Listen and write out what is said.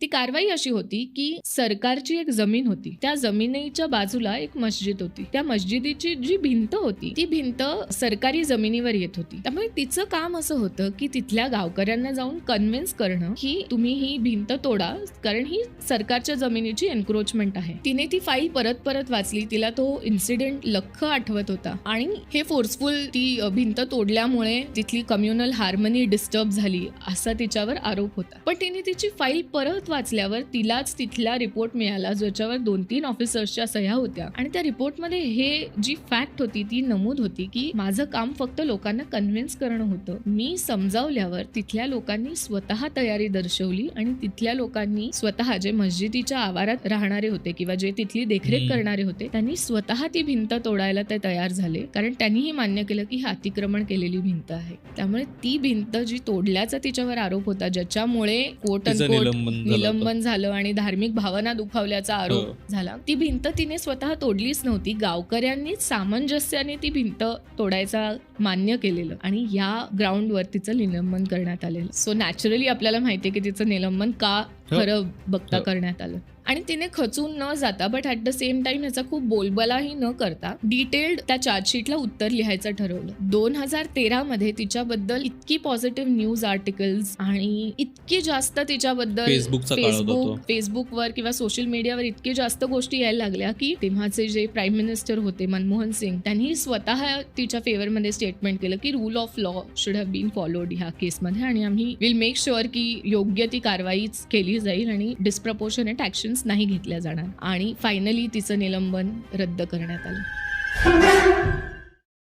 ती कारवाई अशी होती की सरकारची एक जमीन होती. त्या जमिनीच्या बाजूला एक मस्जिद होती. त्या मस्जिदीची जी भिंत होती ती भिंत सरकारी जमिनीवर येत होती. त्यामुळे तिचं काम असं होतं की तिथल्या गावकऱ्यांना जाऊन कन्व्हिन्स करणं की तुम्ही ही भिंत तोडा कारण ही सरकारच्या जमिनीची एन्क्रोचमेंट आहे. तिने ती फाईल परत परत वाचली. तिला तो इन्सिडेंट लख आठवत होता. आणि हे फोर्सफुल ती भिंत तोडल्यामुळे तिथली कम्युनल हार्मनी डिस्टर्ब झाली असा तिच्यावर आरोप होता. पण तिने तिची फाईल परत वाचल्यावर तिलाच तिथला रिपोर्ट मिळाला ज्याच्यावर दोन तीन ऑफिसर्सच्या सह्या होत्या. आणि त्या रिपोर्टमध्ये हे जी फॅक्ट होती ती नमूद होती की माझं काम फक्त लोकांना कन्व्हिन्स करणं होतं. मी समजावल्यावर तिथल्या लोकांनी स्वतः तयारी दर्शवली आणि तिथल्या लोकांनी स्वतः जे मस्जिदीच्या आवारात राहणारे होते किंवा जे तिथली देखरेख. करणारे होते त्यांनी स्वतः ती भिंत तोडायला ते तयार झाले. कारण त्यांनीही मान्य केलं की ही अतिक्रमण केलेली भिंत आहे. त्यामुळे ती भिंत जी तोडल्याचा तिच्यावर आरोप होता ज्याच्यामुळे कोट निलंबन निलंबन झालं आणि धार्मिक भावना दुखावल्याचा हो. आरोप झाला. ती भिंत तिने स्वतः तोडलीच नव्हती. गावकऱ्यांनीच सामंजस्याने ती भिंत तोडायचा मान्य केलेलं आणि या ग्राउंडवर तिचं निलंबन करण्यात आलेलं. सो नॅचरली आपल्याला माहितीये की तिचं निलंबन का खरं बघता हो. करण्यात आलं. आणि तिने खचून न जाता but at the same time ह्याचा खूप बोलबालाही न करता डिटेल्ड त्या चार्जशीटला उत्तर लिहायचं ठरवलं दोन हजार तेरा मध्ये तिच्याबद्दल इतकी पॉझिटिव्ह न्यूज आर्टिकल्स आणि इतकी जास्त तिच्याबद्दल. फेसबुक फेसबुकवर किंवा सोशल मीडियावर इतकी जास्त गोष्टी यायला लागल्या की तेव्हाचे जे प्राईम मिनिस्टर होते मनमोहन सिंग त्यांनी स्वतः तिच्या फेवरमध्ये स्टेटमेंट केलं की rule of law should have been followed ह्या केसमध्ये आणि आम्ही विल मेक शुअर की योग्य ती कारवाईच केली जाईल आणि डिस्प्रपोर्शनेट ऍक्शन्स नाही घेतल्या जाणार. आणि फायनली तिचं निलंबन रद्द करण्यात आलं.